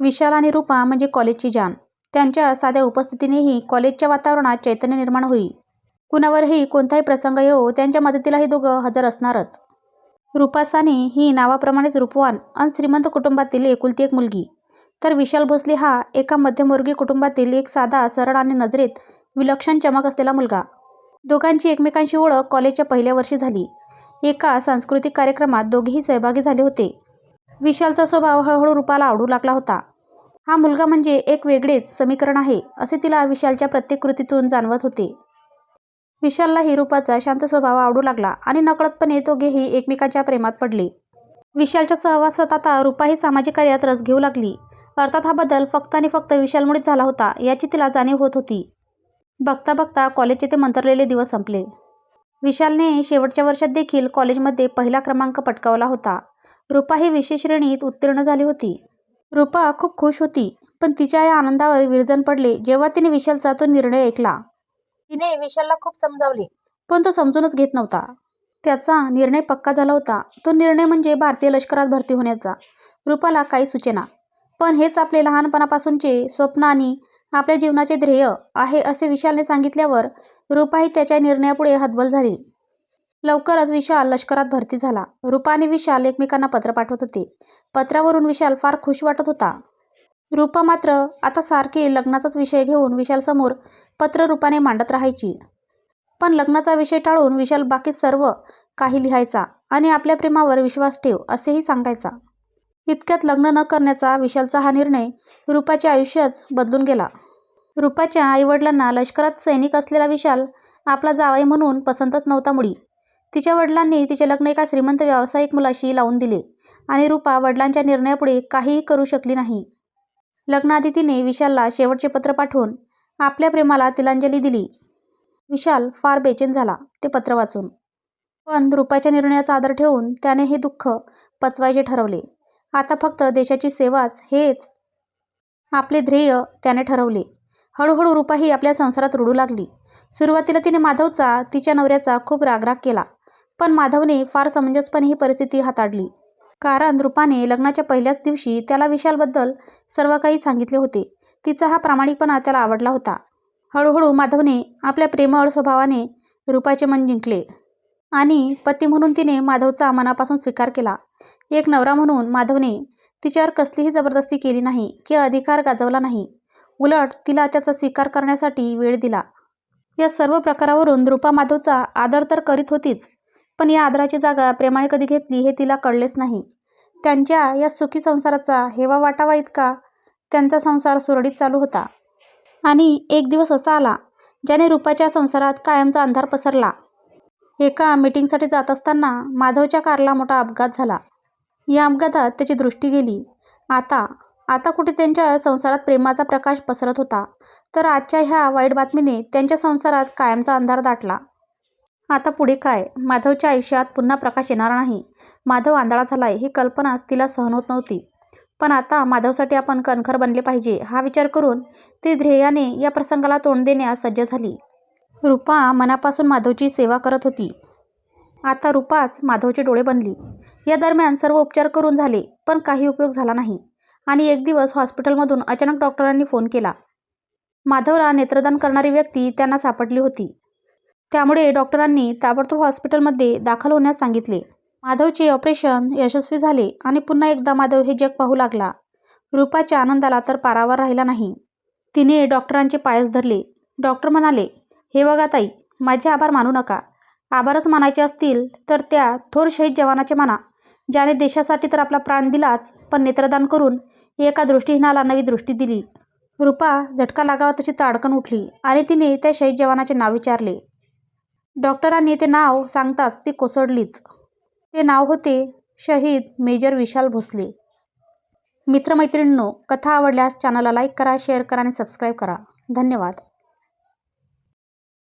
विशाल आणि रूपा म्हणजे कॉलेजची जान त्यांच्या साध्या उपस्थितीनेही कॉलेजच्या वातावरणात चैतन्य निर्माण होई. कुणावरही कोणताही प्रसंग येवो त्यांच्या मदतीला हे दोघं हजर असणारच. रूपा साने ही नावाप्रमाणेच रूपवान आणि श्रीमंत कुटुंबातील एकुलती एक मुलगी. तर विशाल भोसले हा एका मध्यमवर्गीय कुटुंबातील एक साधा सरळ आणि नजरेत विलक्षण चमक असलेला मुलगा. दोघांची एकमेकांशी ओळख कॉलेजच्या पहिल्या वर्षी झाली. एका सांस्कृतिक कार्यक्रमात दोघेही सहभागी झाले होते. विशालचा स्वभाव हळूहळू रूपाला आवडू लागला होता. हा मुलगा म्हणजे एक वेगळेच समीकरण आहे असे तिला विशालच्या प्रत्येक कृतीतून जाणवत होते. विशाललाही रूपाचा शांत स्वभाव आवडू लागला आणि नकळतपणे दोघेही एकमेकांच्या प्रेमात पडले. विशालच्या सहवासात आता रूपाही सामाजिक कार्यात रस घेऊ लागली. अर्थात हा बदल फक्त आणि फक्त विशालमुळेच झाला होता याची तिला जाणीव होत होती. बघता बघता कॉलेजचे ते मंतरलेले दिवस संपले. विशालने शेवटच्या वर्षात देखील कॉलेजमध्ये पहिला क्रमांक पटकावला होता. रूपा ही विशेष श्रेणीत उत्तीर्ण झाली होती. रूपा खूप खुश होती पण तिच्या या आनंदावर विरजन पडले जेव्हा तिने विशालचा तो निर्णय ऐकला. तिने विशालला खूप समजावले पण तो समजूनच घेत नव्हता. त्याचा निर्णय पक्का झाला होता. तो निर्णय म्हणजे भारतीय लष्करात भरती होण्याचा. रूपाला काही सूचना. पण हेच आपले लहानपणापासूनचे स्वप्न आणि आपल्या जीवनाचे ध्येय आहे असे विशालने सांगितल्यावर रूपाही त्याच्या निर्णयापुढे हतबल झाली. लवकरच विशाल लष्करात भरती झाला. रूपा आणि विशाल एकमेकांना पत्र पाठवत होते. पत्रावरून विशाल फार खुश वाटत होता. रूपा मात्र आता सारखी लग्नाचाच विषय घेऊन विशालसमोर पत्र रूपाने मांडत राहायची. पण लग्नाचा विषय टाळून विशाल बाकी सर्व काही लिहायचा आणि आपल्या प्रेमावर विश्वास ठेव असेही सांगायचा. इतक्यात लग्न न करण्याचा विशालचा हा निर्णय रूपाचे आयुष्यच बदलून गेला. रूपाच्या आईवडिलांना लष्करात सैनिक असलेला विशाल आपला जावाई म्हणून पसंतच नव्हता मुळी तिच्या वडिलांनी तिचे लग्न एका श्रीमंत व्यावसायिक मुलाशी लावून दिले आणि रूपा वडिलांच्या निर्णयापुढे काहीही करू शकली नाही. लग्नाआधी तिने विशालला शेवटचे पत्र पाठवून आपल्या प्रेमाला तिलांजली दिली. विशाल फार बेचैन झाला ते पत्र वाचून. पण रूपाच्या निर्णयाचा आदर ठेवून त्याने हे दुःख पचवायचे ठरवले. आता फक्त देशाची सेवाच हेच आपले ध्येय त्याने ठरवले. हळूहळू रूपाही आपल्या संसारात रुडू लागली. सुरुवातीला तिने माधवचा तिच्या नवऱ्याचा खूप रागराग केला. पण माधवने फार समंजसपणे ही परिस्थिती हाताळली. कारण रूपाने लग्नाच्या पहिल्याच दिवशी त्याला विशालबद्दल सर्व काही सांगितले होते. तिचा हा प्रामाणिकपणा त्याला आवडला होता. हळूहळू माधवने आपल्या प्रेमळ स्वभावाने रूपाचे मन जिंकले. आणि पती म्हणून तिने माधवचा मनापासून स्वीकार केला. एक नवरा म्हणून माधवने तिच्यावर कसलीही जबरदस्ती केली नाही की अधिकार गाजवला नाही. उलट तिला त्याचा स्वीकार करण्यासाठी वेळ दिला. या सर्व प्रकारावरून रूपा माधवचा आदर तर करीत होतीच पण या आदराची जागा प्रेमाने कधी घेतली हे तिला कळलेच नाही. त्यांच्या या सुखी संसाराचा हेवा वाटावा इतका त्यांचा संसार सुरळीत चालू होता. आणि एक दिवस असा आला ज्याने रूपाच्या संसारात कायमचा अंधार पसरला. एका मीटिंगसाठी जात असताना माधवच्या कारला मोठा अपघात झाला. या अपघातात त्याची दृष्टी गेली. आता आता कुठे त्यांच्या संसारात प्रेमाचा प्रकाश पसरत होता तर आजच्या ह्या वाईट बातमीने त्यांच्या संसारात कायमचा अंधार दाटला. आता पुढे काय? माधवच्या आयुष्यात पुन्हा प्रकाश येणार नाही. माधव आंधळा झालाय ही कल्पनाच तिला सहन होत नव्हती. पण आता माधवसाठी आपण कणखर बनले पाहिजे हा विचार करून ती ध्येयाने या प्रसंगाला तोंड देण्यास सज्ज झाली. रूपा मनापासून माधवची सेवा करत होती. आता रूपाच माधवचे डोळे बनली. या दरम्यान सर्व उपचार करून झाले पण काही उपयोग झाला नाही. आणि एक दिवस हॉस्पिटलमधून अचानक डॉक्टरांनी फोन केला. माधवला नेत्रदान करणारी व्यक्ती त्यांना सापडली होती. त्यामुळे डॉक्टरांनी ताबडतोब हॉस्पिटलमध्ये दाखल होण्यास सांगितले. माधवचे ऑपरेशन यशस्वी झाले आणि पुन्हा एकदा माधव हे जग पाहू लागला. रूपाच्या आनंदाला तर पारावर राहिला नाही. तिने डॉक्टरांचे पायच धरले. डॉक्टर म्हणाले हे बघा ताई माझे आभार मानू नका. आभारच मानायचे असतील तर त्या थोर शहीद जवानाचे माना ज्याने देशासाठी तर आपला प्राण दिलाच पण नेत्रदान करून एका दृष्टीहीनाला नवी दृष्टी दिली. रूपा झटका लागावा तशी ताडकन उठली आणि तिने त्या शहीद जवानाचे नाव विचारले. डॉक्टरांनी ते नाव सांगताच ती कोसळलीच. ते नाव होते शहीद मेजर विशाल भोसले. मित्रमैत्रिणींनो कथा आवडल्यास चॅनलला लाईक करा शेअर करा आणि सबस्क्राईब करा. धन्यवाद.